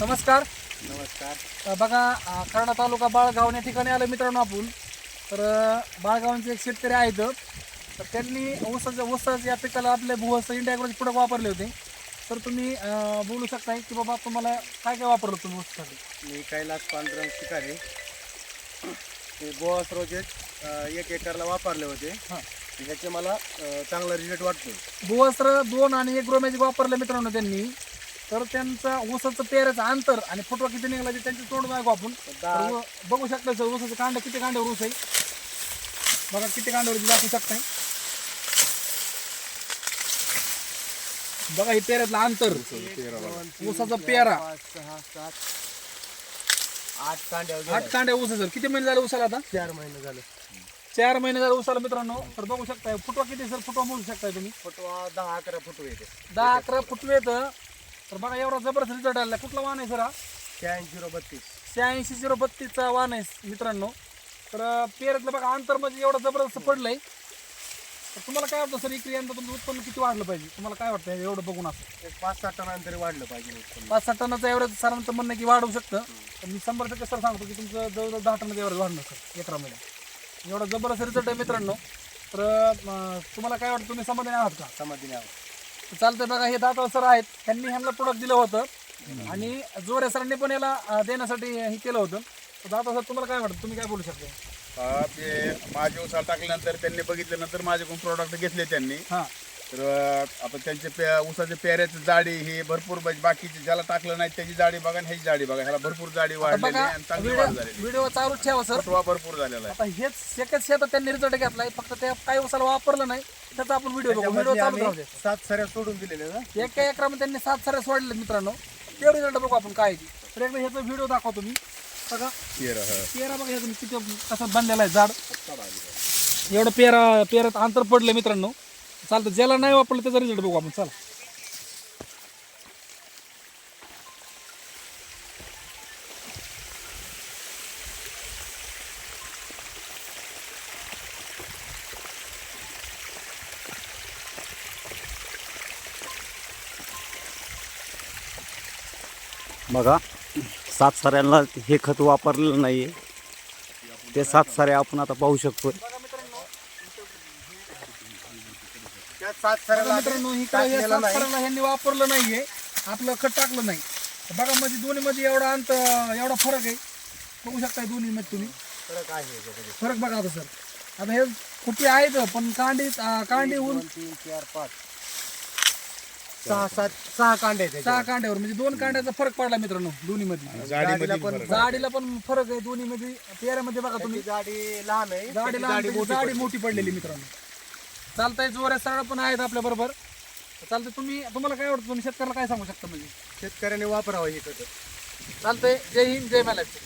नमस्कार. नमस्कार. अ, बघा अ, खर्डा तालुका बाळगाव या ठिकाणी आलं मित्रांनो आपण. तर अ, बाळगावांचे एक शेतकरी आहेत. तर त्यांनी ऊसाच्या ऊसाच्या या पिकाला आपले भुवस इंडियाकडे प्रोडक्ट वापरले होते. तर तुम्ही अ, बोलू शकताय की बाबा तुम्हाला काय काय वापरलं तुम्ही ऊसासाठी? मी कैलास पांडुरंग शिकारे. ते बोअस रोजेट एक एकरला वापरले होते. हां. ह्याचे मला अ, चांगला रिझल्ट वाटतो भुवस्त्र दोन आणि एक ग्रोमॅजिक वापरलं मित्रांनो त्यांनी. तर त्यांचा ऊसाचं पेराचं अंतर आणि फुटवा किती निघाला ते त्यांचे तोंड दाखवू आपण. तर व- बघू शकता सर ऊसाचं कांड किती कांड्यावर ऊस आहे? बघा किती कांड्यावर दाखवू शकताय. बघा हे पेऱ्यातलं अंतर. ऊसाचा पेरा. पाच, सहा सात आठ कांड्या आठ कांड्या ऊस सर. किती महिने झाले ऊसाला आता? चार महिने झाले. चार महिने झाले ऊसाला मित्रांनो. तर बघू शकताय फुटवा किती सर? फुटवा मोजू शकताय तुम्ही. फुटवा दहा अकरा फुटवे येते दहा अकरा फुटवे येतं तर बघा एवढा जबरदस्त रिझल्ट आला कुठला वाहन आहे सर हा शहाऐंशी झिरो बत्तीस. शहाऐंशी झिरो बत्तीसचा वाहन आहे मित्रांनो. तर पेरतलं बघा अंतर म्हणजे एवढं जबरदस्त पडलंय. तर तुम्हाला काय वाटतं सर इकडे यंदा तुमचं उत्पन्न किती वाढलं पाहिजे? तुम्हाला काय वाटतं एवढं बघून असं? एक पाच सहा टनांतरी वाढलं पाहिजे उत्पन्न. पाच सात टनाचं एवढं सरांचं म्हणणं आहे की वाढवू शकतं. तर मी शंभर टक्के सर सांगतो की तुमचं जवळजवळ दहा टनाचं एवढं वाढणार सर एकरामध्ये एवढा जबरदस्त रिझल्ट आहे मित्रांनो. तर तुम्हाला काय वाटतं तुम्ही समाधानी आहात का? समाधीने आहोत. तर चालतंय बघा हे दाता सर आहेत. त्यांनी ह्यांना प्रोडक्ट दिलं होतं. आणि जोरे सरांनी पण याला अं, देण्यासाठी हे केलं होतं. तर दाता सर तुम्हाला काय वाटतं? तुम्ही काय बोलू शकता? ते माझे उसाला टाकल्यानंतर त्यांनी बघितल्यानंतर माझ्याकडून प्रोडक्ट घेतले त्यांनी. हां. तर आता त्यांचे पे उसाच्या पेऱ्याची जाडी ही भरपूर म्हणजे बाकीची ज्याला टाकलं नाही त्याची जाडी बघा आणि ह्याची जाडी बघा. ह्याला भरपूर जाडी आता वाढलेली बघा आहे आणि चांगली व्हिडिओ वाढ झालेली व्हिडिओ चालू ठेवा सर. फुटवा भरपूर झालेला आहे. आता हेच एकच शेतात त्यांनी रिझल्ट घेतलाय फक्त त्या काही उसाला वापरलं नाही त्याचा आपण व्हिडिओ बघू. व्हिडिओ चालू राहू आम्ही दे. सात सऱ्या सोडून दिलेले ना? एका एकरामध्ये त्यांनी सात सारे सोडले मित्रांनो. ते रिझल्ट बघू आपण काय ते. तर एकदा ह्याचा व्हिडिओ दाखवतो मी बघा. पेरं. पेरा बघा हे तुम्ही किती कसं बनलेला आहे झाड. एवढं पेरा पेरात अंतर पडलं मित्रांनो. चालतं ज्याला नाही वापरलं त्याचा रिझल्ट बघू आपण चला. बघा सात साऱ्यांना हे खत वापरलेलं नाही आहे ते सात सारे आपण आता पाहू शकतो सात बघा आम्ही मित्रांनो हे टाकलेलं नाही. सातबाऱ्याला ह्यांनी वापरलं नाहीये. आपलं खत टाकलं नाही. बघा मध्ये दोन्ही मध्ये एवढा अंत एवढा फरक आहे. बघू शकताय दोन्ही मध्ये तुम्ही. फरक आहे याच्यामध्ये. फरक बघा आता सर. आता हे कुठे आहेत पण कांडी अं, कांडी होऊन दोन तीन चार पाच. सहा सात सहा कांडे आहेत सहा त्याच्यावर. कांड्यावर म्हणजे दोन कांड्याचा फरक पडला मित्रांनो दोन्ही मध्ये जाडीला पण फरक. जाडीला पण फरक आहे दोन्ही मध्ये पेऱ्यामध्ये बघा तुम्ही. त्याची जाडी लहान आहे जाडी त्याची लहान जाडी मोठी जाडी. मोठी पडलेली मित्रांनो. चालतंय जोऱ्या सरळ पण आहेत आपल्या बरोबर. चालतंय तुम्ही तुम्हाला काय वाटतं तुम्ही शेतकऱ्याला काय सांगू शकता म्हणजे? शेतकऱ्याने वापरावं हे खत चालतंय जय हिंद जय महाराष्ट्र.